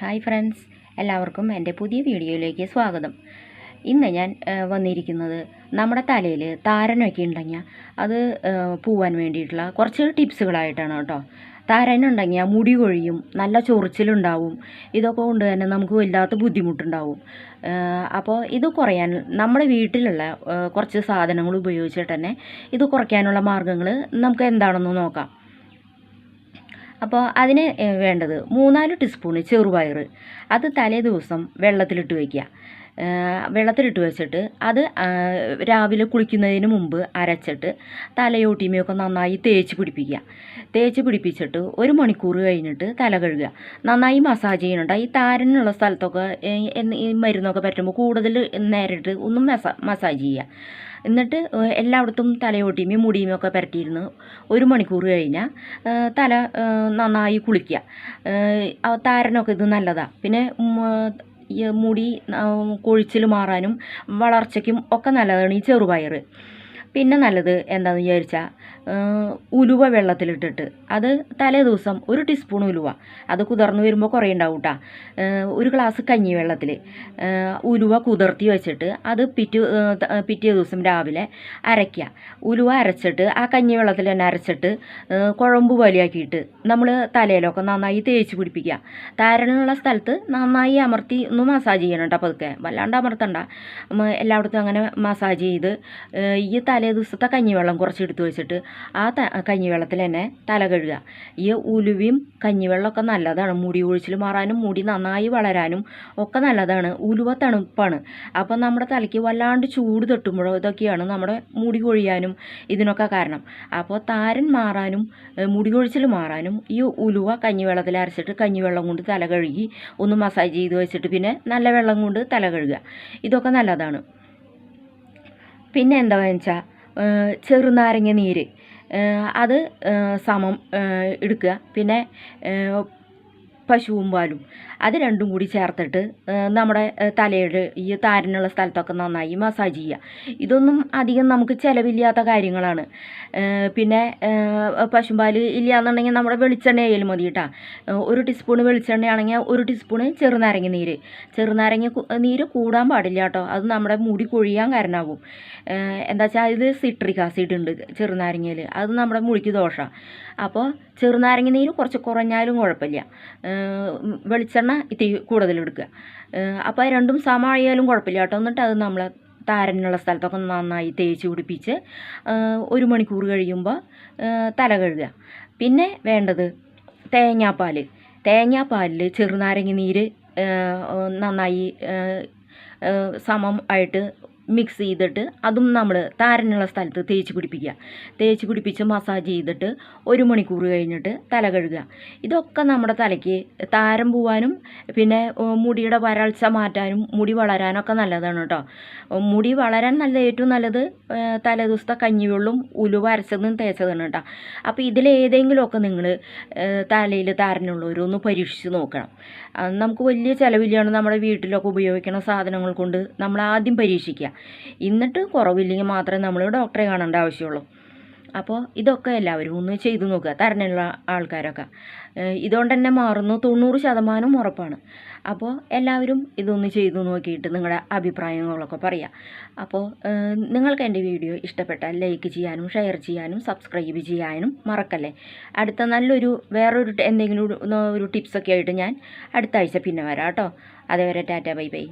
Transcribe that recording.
Hi friends എല്ലാവർക്കും എന്റെ പുതിയ വീഡിയോയിലേക്ക് സ്വാഗതം. ഇന്ന് ഞാൻ വന്നിരിക്കുന്നത് നമ്മുടെ തലയിൽ താരനൊക്കെ ഉണ്ടെങ്കിൽ അത് പോവാൻ വേണ്ടിയിട്ടുള്ള കുറച്ച് ടിപ്സുകളായിട്ടാണ് കേട്ടോ. താരനുണ്ടെങ്കിൽ മുടി കൊഴിയും നല്ല ചൊറിച്ചിലുണ്ടാവും ഇതൊക്കെ കൊണ്ട് തന്നെ നമുക്ക് വല്ലാത്ത ബുദ്ധിമുട്ടുണ്ടാവും. അപ്പോൾ ഇത് കുറയാൻ നമ്മുടെ വീട്ടിലുള്ള കുറച്ച് സാധനങ്ങൾ ഉപയോഗിച്ചിട്ട് തന്നെ ഇത് കുറയ്ക്കാനുള്ള മാർഗങ്ങൾ നമുക്ക് എന്താണെന്ന് നോക്കാം. അപ്പോൾ അതിന് വേണ്ടത് മൂന്നാൽ ടീസ്പൂണ് ചെറുപയർ. അത് തലേ ദിവസം വെള്ളത്തിലിട്ട് വയ്ക്കുക. വെള്ളത്തിലിട്ട് വെച്ചിട്ട് അത് രാവിലെ കുളിക്കുന്നതിന് മുമ്പ് അരച്ചിട്ട് തലയോട്ടിമയൊക്കെ നന്നായി തേച്ച് പിടിപ്പിക്കുക. തേച്ച് പിടിപ്പിച്ചിട്ട് ഒരു മണിക്കൂർ കഴിഞ്ഞിട്ട് തല കഴുകുക. നന്നായി മസാജ് ചെയ്യുന്നുണ്ട് ഈ താരനുള്ള സ്ഥലത്തൊക്കെ ഈ മരുന്നൊക്കെ പറ്റുമ്പോൾ കൂടുതൽ നേരിട്ട് ഒന്നും മസാ മസാജ് ചെയ്യുക. എന്നിട്ട് എല്ലായിടത്തും തലയോട്ടിയും മുടിയും ഒക്കെ പുരട്ടിയിരുന്ന് ഒരു മണിക്കൂർ കഴിഞ്ഞാൽ തല നന്നായി കുളിക്കുക. താരനൊക്കെ ഇത് നല്ലതാണ് പിന്നെ മുടി കൊഴിച്ചിൽ മാറാനും വളർച്ചയ്ക്കും ഒക്കെ നല്ലതാണ് ഈ ചെറുപയർ പിന്നെ നല്ലത് എന്താണെന്ന് വിചാരിച്ചാൽ ഉലുവ വെള്ളത്തിലിട്ടിട്ട്. അത് തലേ ദിവസം ഒരു ടീസ്പൂൺ ഉലുവ. അത് കുതിർന്ന് വരുമ്പോൾ കുറേ ഉണ്ടാവും കേട്ടോ ഒരു ഗ്ലാസ് കഞ്ഞി വെള്ളത്തിൽ ഉലുവ കുതിർത്തി വെച്ചിട്ട് അത് പിറ്റേ പിറ്റേ ദിവസം രാവിലെ അരയ്ക്കുക ഉലുവ അരച്ചിട്ട് ആ കഞ്ഞി വെള്ളത്തിൽ തന്നെ അരച്ചിട്ട് കുഴമ്പ് പോലെയാക്കിയിട്ട് നമ്മൾ തലയിലൊക്കെ നന്നായി തേച്ച് പിടിപ്പിക്കുക താരനുള്ള സ്ഥലത്ത് നന്നായി അമർത്തി ഒന്ന് മസാജ് ചെയ്യണം കേട്ടോ പതുക്കെ. വല്ലാണ്ട് അമർത്തണ്ട. എല്ലായിടത്തും അങ്ങനെ മസാജ് ചെയ്ത് ഈ തലേ ദിവസത്തെ കഞ്ഞിവെള്ളം കുറച്ച് എടുത്തു വെച്ചിട്ട് ആ ത കഞ്ഞിവെള്ളത്തിൽ തന്നെ തല കഴുകുക. ഈ ഉലുവയും കഞ്ഞിവെള്ളമൊക്കെ നല്ലതാണ്. മുടി ഒഴിച്ചിൽ മാറാനും മുടി നന്നായി വളരാനും ഒക്കെ നല്ലതാണ്. ഉലുവ തണുപ്പാണ്. അപ്പം നമ്മുടെ തലയ്ക്ക് വല്ലാണ്ട് ചൂട് തട്ടുമ്പോഴോ ഇതൊക്കെയാണ് നമ്മുടെ മുടി കൊഴിയാനും ഇതിനൊക്കെ കാരണം. അപ്പോൾ താരൻ മാറാനും മുടി കൊഴിച്ചിൽ മാറാനും ഈ ഉലുവ കഞ്ഞിവെള്ളത്തിൽ അരച്ചിട്ട് കഞ്ഞിവെള്ളം കൊണ്ട് തല കഴുകി ഒന്ന് മസാജ് ചെയ്ത് വെച്ചിട്ട് പിന്നെ നല്ല വെള്ളം കൊണ്ട് തല കഴുകുക. ഇതൊക്കെ നല്ലതാണ്. പിന്നെ എന്താ വെച്ചാൽ ചെറുനാരങ്ങ നീര് അത് സമം എടുക്കുക. പിന്നെ പശുവും പാലും. അത് രണ്ടും കൂടി ചേർത്തിട്ട് നമ്മുടെ തലയുടെ ഈ താരനുള്ള സ്ഥലത്തൊക്കെ നന്നായി മസാജ് ചെയ്യുക ഇതൊന്നും അധികം നമുക്ക് ചിലവില്ലാത്ത കാര്യങ്ങളാണ്. പിന്നെ പശുമ്പാൽ ഇല്ലയെന്നുണ്ടെങ്കിൽ നമ്മുടെ വെളിച്ചെണ്ണ ആയാലും മതി കേട്ടോ ഒരു ടീസ്പൂൺ വെളിച്ചെണ്ണയാണെങ്കിൽ ഒരു ടീസ്പൂണ് ചെറുനാരങ്ങ നീര്. ചെറുനാരങ്ങ നീര് കൂടാൻ പാടില്ല കേട്ടോ അത് നമ്മുടെ മുടി കൊഴിയാൻ കാരണമാകും. എന്താ വെച്ചാൽ ഇത് സിട്രിക് ആസിഡ് ഉണ്ട് ചെറുനാരങ്ങയിൽ അത് നമ്മുടെ മുടിക്ക് ദോഷമാണ് അപ്പോൾ ചെറുനാരങ്ങ നീര് കുറച്ച് കുറഞ്ഞാലും കുഴപ്പമില്ല. വെളിച്ചെണ്ണ ഇത്തിരി ഏഹ് അപ്പോൾ അത് രണ്ടും സമമായാലും കുഴപ്പമില്ല കേട്ടോ. എന്നിട്ട് അത് നമ്മൾ താരനുള്ള സ്ഥലത്തൊക്കെ നന്നായി തേച്ച് പിടിപ്പിച്ച് ഒരു മണിക്കൂർ കഴിയുമ്പോൾ തല കഴുകുക. പിന്നെ വേണ്ടത് തേങ്ങാപ്പാൽ തേങ്ങാപ്പാലിൽ ചെറുനാരങ്ങ നീര് നന്നായി സമം ആയിട്ട് മിക്സ് ചെയ്തിട്ട് അതും നമ്മൾ താരനുള്ള സ്ഥലത്ത് തേച്ച് പിടിപ്പിക്കുക. തേച്ച് പിടിപ്പിച്ച് മസാജ് ചെയ്തിട്ട് ഒരു മണിക്കൂർ കഴിഞ്ഞിട്ട് തല കഴുകുക. ഇതൊക്കെ നമ്മുടെ തലയ്ക്ക് താരം പോവാനും പിന്നെ മുടിയുടെ വരൾച്ച മാറ്റാനും മുടി വളരാനൊക്കെ നല്ലതാണ് കേട്ടോ മുടി വളരാൻ നല്ല ഏറ്റവും നല്ലത് തലേദിവസത്തെ കഞ്ഞിവെള്ളം ഉലുവ അരച്ചതും തേച്ചതാണ് കേട്ടോ അപ്പോൾ ഇതിലേതെങ്കിലുമൊക്കെ നിങ്ങൾ തലയിൽ താരനുള്ളവരൊന്ന് പരീക്ഷിച്ച് നോക്കണം. നമുക്ക് വലിയ ചിലവില്ലാണ് നമ്മുടെ വീട്ടിലൊക്കെ ഉപയോഗിക്കുന്ന സാധനങ്ങൾ കൊണ്ട് നമ്മൾ ആദ്യം പരീക്ഷിക്കുക. എന്നിട്ട് കുറവില്ലെങ്കിൽ മാത്രമേ നമ്മൾ ഡോക്ടറെ കാണേണ്ട ആവശ്യമുള്ളൂ. അപ്പോൾ ഇതൊക്കെ എല്ലാവരും ഒന്ന് ചെയ്തു നോക്കുക തരണുള്ള ആൾക്കാരൊക്കെ. ഇതുകൊണ്ട് തന്നെ മാറുന്നു തൊണ്ണൂറ് ശതമാനം ഉറപ്പാണ്. അപ്പോൾ എല്ലാവരും ഇതൊന്ന് ചെയ്തു നോക്കിയിട്ട് നിങ്ങളുടെ അഭിപ്രായങ്ങളൊക്കെ പറയാം അപ്പോൾ നിങ്ങൾക്ക് എന്റെ വീഡിയോ ഇഷ്ടപ്പെട്ടാൽ ലൈക്ക് ചെയ്യാനും ഷെയർ ചെയ്യാനും സബ്സ്ക്രൈബ് ചെയ്യാനും മറക്കല്ലേ? അടുത്ത നല്ലൊരു വേറൊരു എന്തെങ്കിലും ഒരു ടിപ്സൊക്കെ ആയിട്ട് ഞാൻ അടുത്ത ആഴ്ച പിന്നെ വരാം കേട്ടോ. അതേവരെ ടാറ്റ ബൈ ബൈ.